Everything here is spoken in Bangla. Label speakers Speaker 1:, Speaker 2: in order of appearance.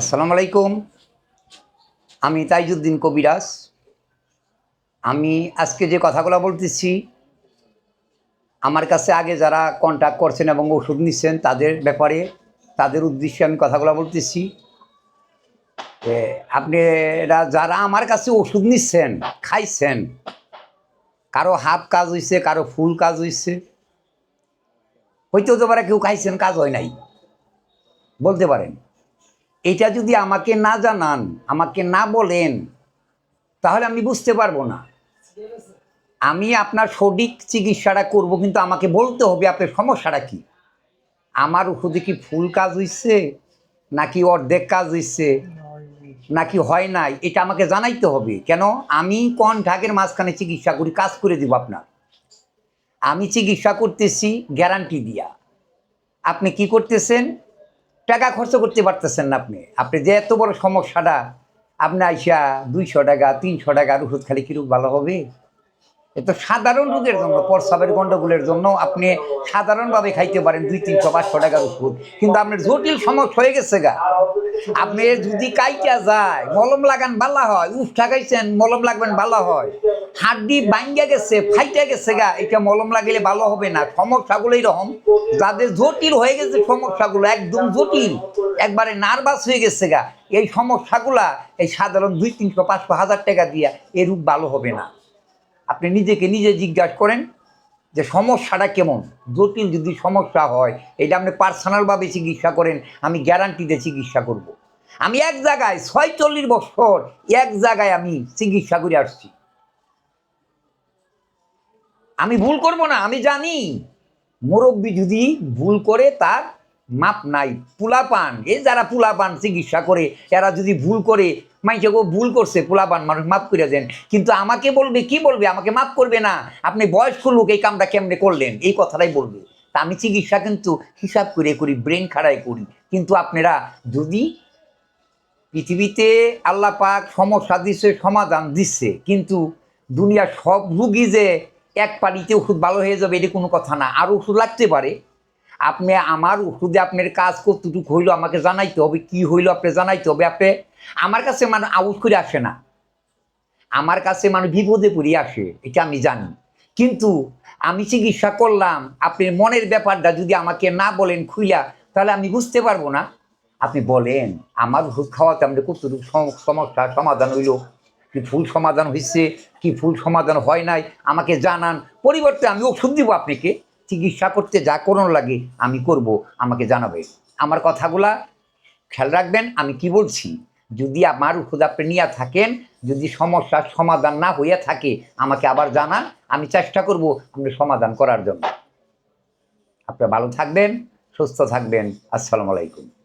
Speaker 1: আসসালামু আলাইকুম। আমি তাইজুদ্দিন কবিরাজ। আমি আজকে যে কথাগুলো বলতেছি, আমার কাছে আগে যারা কন্ট্যাক্ট করছেন এবং ওষুধ নিচ্ছেন, তাদের ব্যাপারে, তাদের উদ্দেশ্যে আমি কথাগুলো বলতেছি। আপনারা যারা আমার কাছে ওষুধ নিচ্ছেন, খাইছেন, কারও হাফ কাজ হইছে, কারও ফুল কাজ হইছে হইতে হতে পারে কেউ খাইছেন, কাজ হয় নাই। বলতে পারেন। এটা যদি আমাকে না জানান, আমাকে না বলেন, তাহলে আমি বুঝতে পারব না। আমি আপনার সঠিক চিকিৎসাটা করব, কিন্তু আমাকে বলতে হবে আপনার সমস্যাটা কি। আমার ওষুধে কি ফুল কাজ হইছে, নাকি অর্ধেক কাজ হইছে, নাকি হয় নাই, এটা আমাকে জানাইতে হবে। কেন? আমি কোন ঢাকের মাঝখানে চিকিৎসা করি, কাজ করে দিব আপনার। আমি চিকিৎসা করতেছি গ্যারান্টি দিয়া। আপনি কি করতেছেন? টাকা খরচ করতে পারতেছেন না আপনি। আপনি যে এত বড় সমস্যাটা, আপনি আইসা দুইশো টাকা, তিনশো টাকার ওষুধ খালি কিরূপ ভালো হবে? এ তো সাধারণ রোগের জন্য, প্রস্রাবের গন্ডগোলের জন্য আপনি সাধারণভাবে খাইতে পারেন দুই, তিনশো, পাঁচশো টাকার ওষুধ। কিন্তু আপনার জটিল সমস্যা হয়ে গেছে গা। আপনি যদি কাইটা যায়, মলম লাগান ভালো হয়, উফ, ঠাকাইছেন, মলম লাগবেন ভালো হয়। হাড্ডি ভাঙ্গা গেছে, ফাইটা গেছে গা, এটা মলম লাগিলে ভালো হবে না। সমস্যাগুলো এরকম যাদের জটিল হয়ে গেছে সমস্যাগুলো একদম জটিল। একবারে নার্ভাস হয়ে গেছে গা। এই সমস্যাগুলা এই সাধারণ দুই তিনশো পাঁচশো হাজার টাকা দিয়া এরূপ ভালো হবে না। আপনি নিজেকে নিজে জিজ্ঞাসা করেন। যে সমস্যাটা কেমন? জটিল যদি সমস্যা হয়, এটা আপনি পার্সোনালভাবে চিকিৎসা করেন, আমি গ্যারান্টিতে চিকিৎসা করব। আমি এক জায়গায় ছয়চল্লিশ বছর, এক জায়গায় আমি চিকিৎসা করে আসছি। আমি ভুল করব না, আমি জানি। মুরব্বী যদি ভুল করে তার মাপ নাই, পুলাপান। এই যারা পুলাপান চিকিৎসা করে, এরা যদি ভুল করে, মাইকে গো ভুল করছে, পুলাপান মানুষ মাফ করে দেন। কিন্তু আমাকে বলবে, কি বলবে? আমাকে মাফ করবে না। আপনি বয়স্ক লোক, এই কামটা কেমনে করলেন? এই কথাটাই বলবে। তা আমি চিকিৎসা কিন্তু হিসাব করে করি, ব্রেন খাড়াই করি। কিন্তু আপনারা যদি পৃথিবীতে আল্লাহ পাক সমস্যা দিচ্ছে সমাধান দিচ্ছে কিন্তু দুনিয়ার সব রুগী যে এক পানিতে ওষুধ ভালো হয়ে যাবে, এটা কোনো কথা না। আর ওষুধ লাগতে পারে আপনি আমার ওষুধে আপনার কাজ কতটুকু হইল আমাকে জানাইতে হবে, কি হইল আপনি জানাইতে হবে। আপনি আমার কাছে মানুষ আউট করে আসে না। আমার কাছে মানুষ বিপদে পড়ে আসে, এটা আমি জানি। কিন্তু আমি চিকিৎসা করলাম আপনি মনের ব্যাপারটা যদি আমাকে না বলেন খুইলা, তাহলে আমি বুঝতে পারব না। আপনি বলেন, আমার ওষুধ খাওয়াতে আপনি কতটুকু সম- সমস্যা, সমাধান হইল? কি ফুল সমাধান হয়েছে কি ফুল সমাধান হয় নাই? আমাকে জানান। পরিবর্তে আমি ওষুধ দিব আপনাকে। চিকিৎসা করতে যা করণ লাগে আমি করব, আমাকে জানাবে। আমার কথাগুলা খেয়াল রাখবেন, আমি কি বলছি? যদি আমার নিয়ে থাকেন, যদি সমস্যার সমাধান না হইয়া থাকে, আমাকে আবার জানান, আমি চেষ্টা করব আপনি সমাধান করার জন্য। আপনি ভালো থাকবেন, সুস্থ থাকবেন। আসসালামু আলাইকুম।